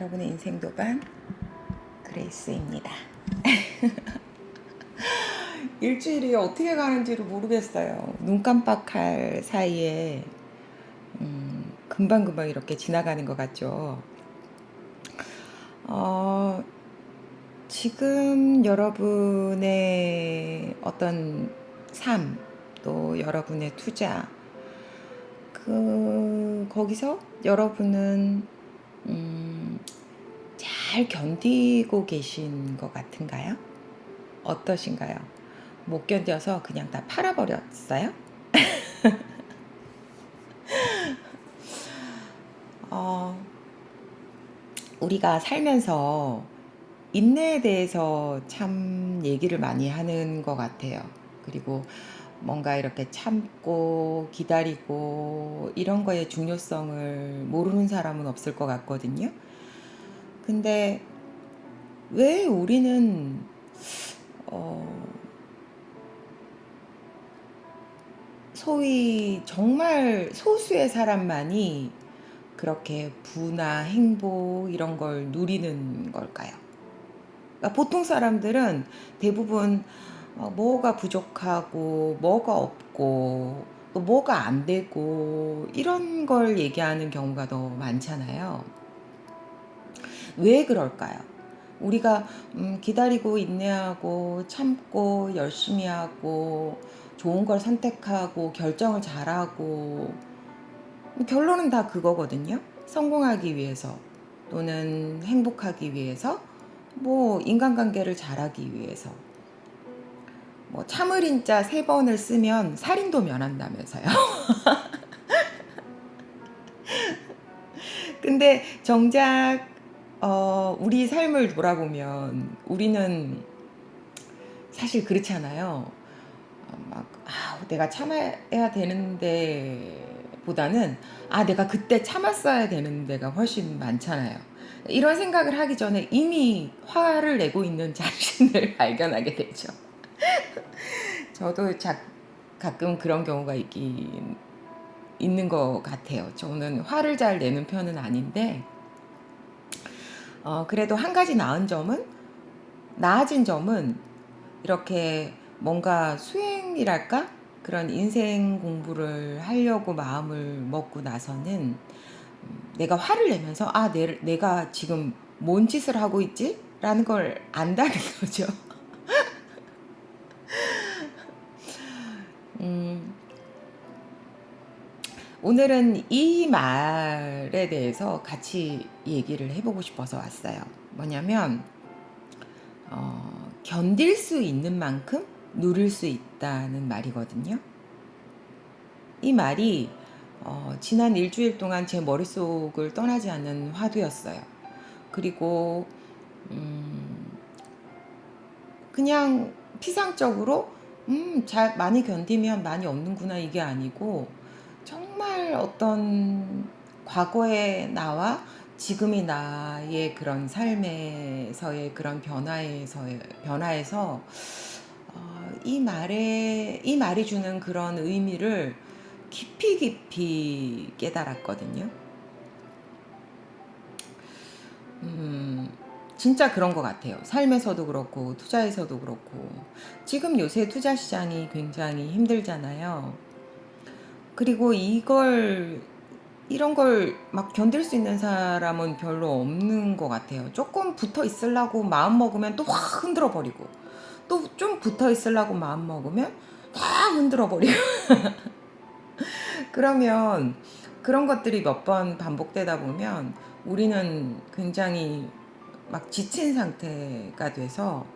여러분의 인생 도반 그레이스입니다. 일주일이 어떻게 가는지를 모르겠어요. 눈 깜빡할 사이에 음, 금방금방 이렇게 지나가는 것 같죠. 어, 지금 여러분의 어떤 삶, 또 여러분의 투자, 그, 거기서 여러분은, 음, 잘 견디고 계신 것 같은가요? 어떠신가요? 못 견뎌서 그냥 다 팔아버렸어요? 어, 우리가 살면서 인내에 대해서 참 얘기를 많이 하는 것 같아요. 그리고 뭔가 이렇게 참고 기다리고 이런 거의 중요성을 모르는 사람은 없을 것 같거든요. 근데 왜 우리는 어, 소위 정말 소수의 사람만이 그렇게 부나 행복 이런 걸 누리는 걸까요? 그러니까 보통 사람들은 대부분 어, 뭐가 부족하고 뭐가 없고 또 뭐가 안 되고 이런 걸 얘기하는 경우가 더 많잖아요. 왜 그럴까요? 우리가 음, 기다리고 인내하고 참고 열심히 하고 좋은 걸 선택하고 결정을 잘하고 결론은 다 그거거든요. 성공하기 위해서 또는 행복하기 위해서 뭐 인간관계를 잘하기 위해서 뭐 참을인자 세 번을 쓰면 살인도 면한다면서요. 근데 정작 어, 우리 삶을 돌아보면 우리는 사실 그렇잖아요. 어, 막 아, 내가 참아야 되는데 보다는 아, 내가 그때 참았어야 되는 데가 훨씬 많잖아요. 이런 생각을 하기 전에 이미 화를 내고 있는 자신을 발견하게 되죠. 저도 자, 가끔 그런 경우가 있긴 있는 것 같아요. 저는 화를 잘 내는 편은 아닌데, 어, 그래도 한 가지 나은 점은, 나아진 점은, 이렇게 뭔가 수행이랄까? 그런 인생 공부를 하려고 마음을 먹고 나서는, 음, 내가 화를 내면서, 아, 내, 내가 지금 뭔 짓을 하고 있지? 라는 걸 안다는 거죠. 오늘은 이 말에 대해서 같이 얘기를 해보고 싶어서 왔어요. 뭐냐면, 어, 견딜 수 있는 만큼 누릴 수 있다는 말이거든요. 이 말이 어, 지난 일주일 동안 제 머릿속을 떠나지 않는 화두였어요. 그리고 음, 그냥 피상적으로 음, 잘 많이 견디면 많이 얻는구나 이게 아니고 정말 어떤 과거의 나와 지금의 나의 그런 삶에서의 그런 변화에서 변화에서 어, 이 말에 이 말이 주는 그런 의미를 깊이 깊이 깨달았거든요. 음, 진짜 그런 것 같아요. 삶에서도 그렇고 투자에서도 그렇고 지금 요새 투자 시장이 굉장히 힘들잖아요. 그리고 이걸 이런 걸 막 견딜 수 있는 사람은 별로 없는 것 같아요. 조금 붙어 있으려고 마음 먹으면 또 확 흔들어 버리고 또 좀 붙어 있으려고 마음 먹으면 다 흔들어 버리고 그러면 그런 것들이 몇 번 반복되다 보면 우리는 굉장히 막 지친 상태가 돼서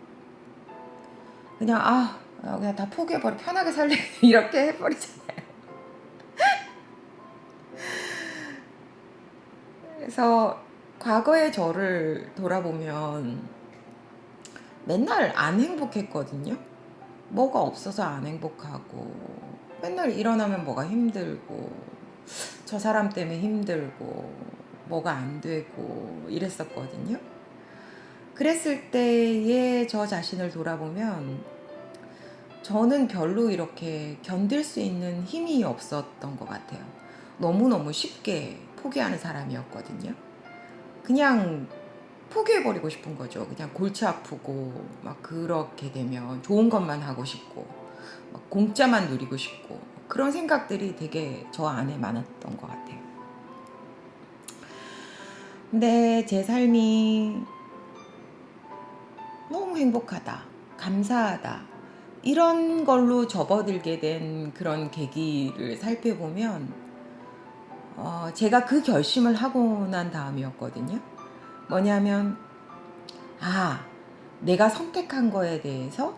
그냥 아 그냥 다 포기해버려 편하게 살래 이렇게 해버리잖아요. 그래서 과거의 저를 돌아보면 맨날 안 행복했거든요. 뭐가 없어서 안 행복하고 맨날 일어나면 뭐가 힘들고 저 사람 때문에 힘들고 뭐가 안 되고 이랬었거든요. 그랬을 때의 저 자신을 돌아보면 저는 별로 이렇게 견딜 수 있는 힘이 없었던 것 같아요. 너무너무 쉽게 포기하는 사람이었거든요. 그냥 포기해버리고 싶은 거죠. 그냥 골치 아프고 막 그렇게 되면 좋은 것만 하고 싶고 막 공짜만 누리고 싶고 그런 생각들이 되게 저 안에 많았던 것 같아요. 근데 제 삶이 너무 행복하다, 감사하다 이런 걸로 접어들게 된 그런 계기를 살펴보면 어, 제가 그 결심을 하고 난 다음이었거든요. 뭐냐면 아 내가 선택한 거에 대해서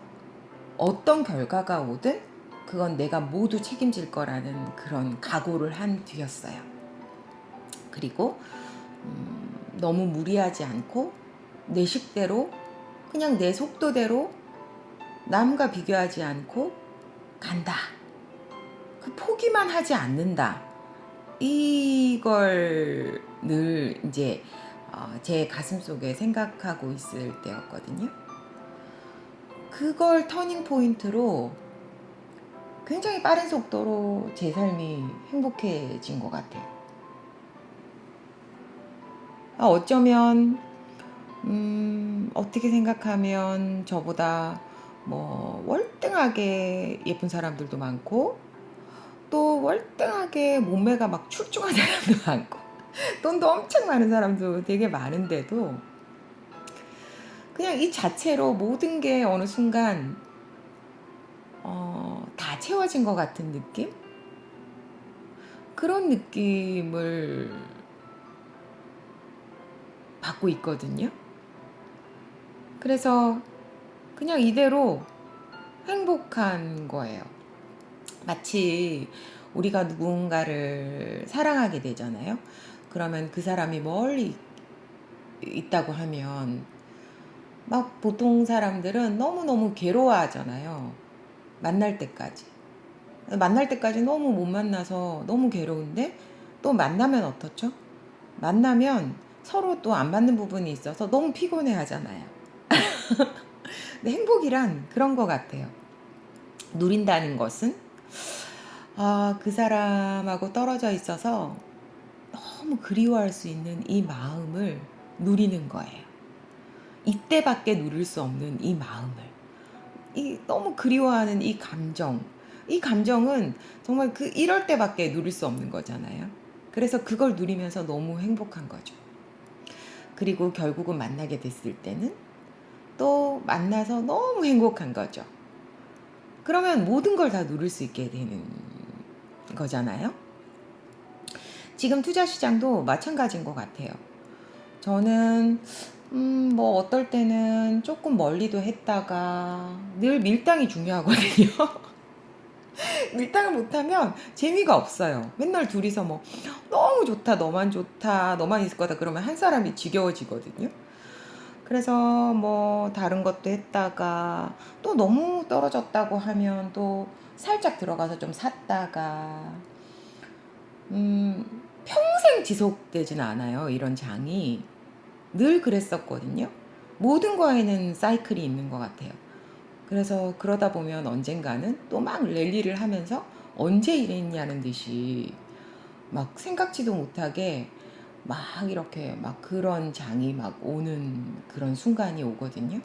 어떤 결과가 오든 그건 내가 모두 책임질 거라는 그런 각오를 한 뒤였어요. 그리고 음, 너무 무리하지 않고 내 식대로 그냥 내 속도대로 남과 비교하지 않고 간다. 그 포기만 하지 않는다. 이걸 늘 이제 어, 제 가슴 속에 생각하고 있을 때였거든요. 그걸 터닝 포인트로 굉장히 빠른 속도로 제 삶이 행복해진 것 같아요. 아, 어쩌면 음, 어떻게 생각하면 저보다 뭐 월등하게 예쁜 사람들도 많고 또 월등하게 몸매가 막 출중한 사람도 많고 돈도 엄청 많은 사람도 되게 많은데도 그냥 이 자체로 모든 게 어느 순간 어, 다 채워진 것 같은 느낌? 그런 느낌을 받고 있거든요. 그래서 그냥 이대로 행복한 거예요. 마치 우리가 누군가를 사랑하게 되잖아요. 그러면 그 사람이 멀리 있다고 하면 막 보통 사람들은 너무너무 괴로워하잖아요. 만날 때까지. 만날 때까지 너무 못 만나서 너무 괴로운데 또 만나면 어떻죠? 만나면 서로 또 안 맞는 부분이 있어서 너무 피곤해 하잖아요. 근데 행복이란 그런 것 같아요. 누린다는 것은 아, 그 사람하고 떨어져 있어서 너무 그리워할 수 있는 이 마음을 누리는 거예요. 이때밖에 누릴 수 없는 이 마음을. 이 너무 그리워하는 이 감정. 이 감정은 정말 그 이럴 때밖에 누릴 수 없는 거잖아요. 그래서 그걸 누리면서 너무 행복한 거죠. 그리고 결국은 만나게 됐을 때는 또 만나서 너무 행복한 거죠. 그러면 모든 걸 다 누릴 수 있게 되는 거잖아요. 지금 투자 시장도 마찬가지인 것 같아요. 저는 음, 뭐 어떨 때는 조금 멀리도 했다가 늘 밀당이 중요하거든요. 밀당을 못하면 재미가 없어요. 맨날 둘이서 뭐 너무 좋다, 너만 좋다, 너만 있을 거다 그러면 한 사람이 지겨워지거든요. 그래서 뭐 다른 것도 했다가 또 너무 떨어졌다고 하면 또 살짝 들어가서 좀 샀다가 음, 평생 지속되진 않아요. 이런 장이 늘 그랬었거든요. 모든 거에는 사이클이 있는 것 같아요. 그래서 그러다 보면 언젠가는 또 막 랠리를 하면서 언제 이랬냐는 듯이 막 생각지도 못하게 막 이렇게 막 그런 장이 막 오는 그런 순간이 오거든요.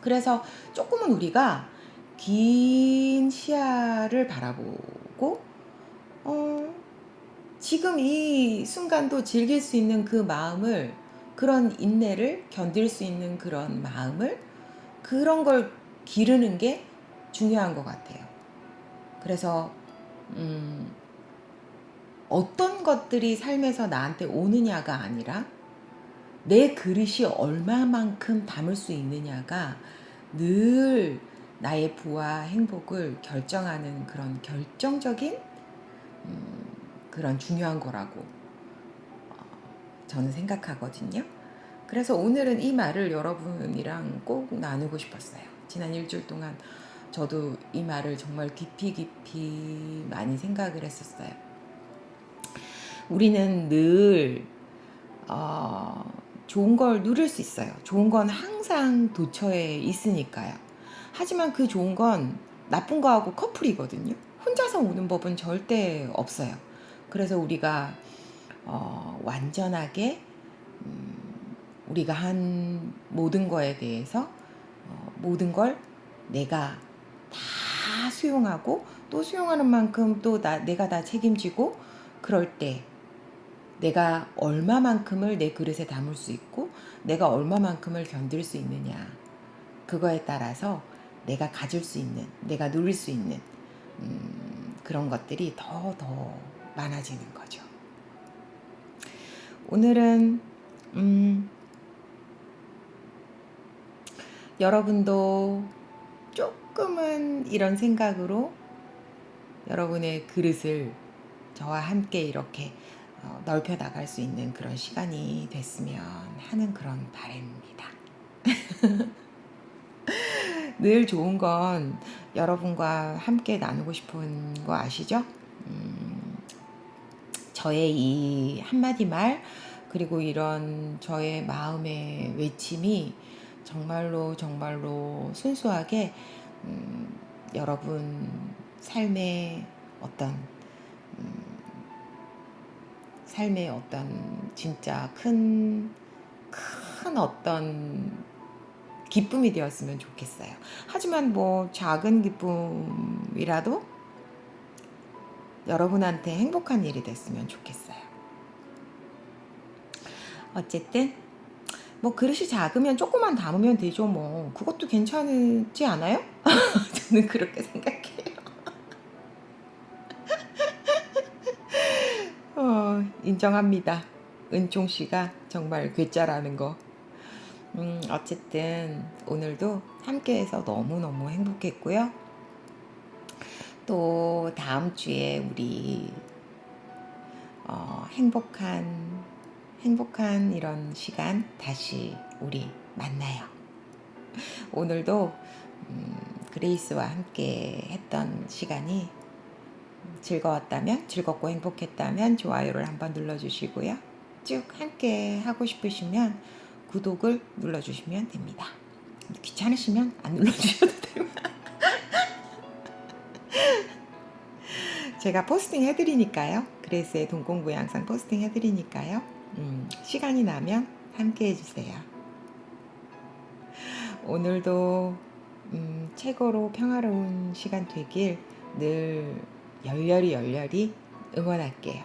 그래서 조금은 우리가 긴 시야를 바라보고 어, 지금 이 순간도 즐길 수 있는 그 마음을 그런 인내를 견딜 수 있는 그런 마음을 그런 걸 기르는 게 중요한 것 같아요. 그래서 음, 어떤 것들이 삶에서 나한테 오느냐가 아니라 내 그릇이 얼마만큼 담을 수 있느냐가 늘 나의 부와 행복을 결정하는 그런 결정적인 음, 그런 중요한 거라고 어, 저는 생각하거든요. 그래서 오늘은 이 말을 여러분이랑 꼭 나누고 싶었어요. 지난 일주일 동안 저도 이 말을 정말 깊이 깊이 많이 생각을 했었어요. 우리는 늘 어, 좋은 걸 누릴 수 있어요. 좋은 건 항상 도처에 있으니까요. 하지만 그 좋은 건 나쁜 거하고 커플이거든요. 혼자서 오는 법은 절대 없어요. 그래서 우리가 어, 완전하게 음, 우리가 한 모든 거에 대해서 어, 모든 걸 내가 다 수용하고 또 수용하는 만큼 또 나, 내가 다 책임지고 그럴 때 내가 얼마만큼을 내 그릇에 담을 수 있고 내가 얼마만큼을 견딜 수 있느냐 그거에 따라서 내가 가질 수 있는 내가 누릴 수 있는 음, 그런 것들이 더 더 많아지는 거죠. 오늘은 음, 여러분도 조금은 이런 생각으로 여러분의 그릇을 저와 함께 이렇게 어, 넓혀 나갈 수 있는 그런 시간이 됐으면 하는 그런 바람입니다. 늘 좋은 건 여러분과 함께 나누고 싶은 거 아시죠? 음, 저의 이 한마디 말, 그리고 이런 저의 마음의 외침이 정말로 정말로 순수하게 음, 여러분 삶의 어떤 음, 삶의 어떤 진짜 큰, 큰 어떤 기쁨이 되었으면 좋겠어요. 하지만 뭐 작은 기쁨이라도 여러분한테 행복한 일이 됐으면 좋겠어요. 어쨌든 뭐 그릇이 작으면 조금만 담으면 되죠 뭐 그것도 괜찮지 않아요? 저는 그렇게 생각 인정합니다. 은총 씨가 정말 괴짜라는 거. 음, 어쨌든 오늘도 함께해서 너무너무 행복했고요. 또 다음 주에 우리 어, 행복한 행복한 이런 시간 다시 우리 만나요. 오늘도 음, 그레이스와 함께 했던 시간이 즐거웠다면 즐겁고 행복했다면 좋아요를 한번 눌러주시고요. 쭉 함께 하고 싶으시면 구독을 눌러주시면 됩니다. 귀찮으시면 안 눌러주셔도 됩니다. 제가 포스팅 해드리니까요. 그레이스의 동공부 영상 포스팅 해드리니까요. 음, 시간이 나면 함께 해주세요. 오늘도 음, 최고로 평화로운 시간 되길 늘 열렬히 열렬히 응원할게요.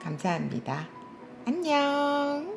감사합니다. 안녕!